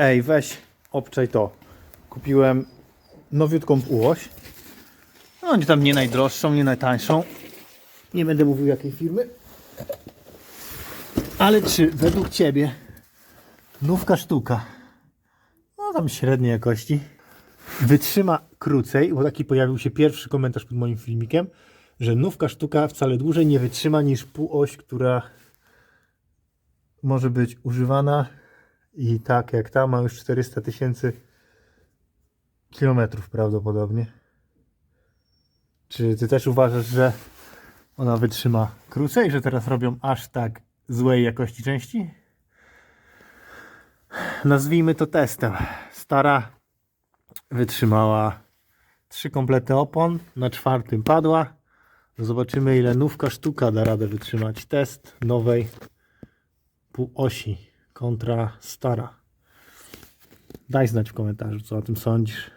Ej, weź, obczaj to. Kupiłem nowiutką ułoś. No, nie tam nie najdroższą, nie najtańszą. Nie będę mówił jakiej firmy. Ale czy według Ciebie nówka sztuka, no tam średniej jakości, wytrzyma krócej, bo taki pojawił się pierwszy komentarz pod moim filmikiem, że nówka sztuka wcale dłużej nie wytrzyma niż półoś, która może być używana i tak jak ta ma już 400 tysięcy kilometrów prawdopodobnie. Czy ty też uważasz, że ona wytrzyma krócej, że teraz robią aż tak złej jakości części? Nazwijmy to testem. Stara wytrzymała trzy komplety opon, na czwartym padła. Zobaczymy ile nówka sztuka da radę wytrzymać. Test nowej półosi kontra stara. Daj znać w komentarzu, co o tym sądzisz.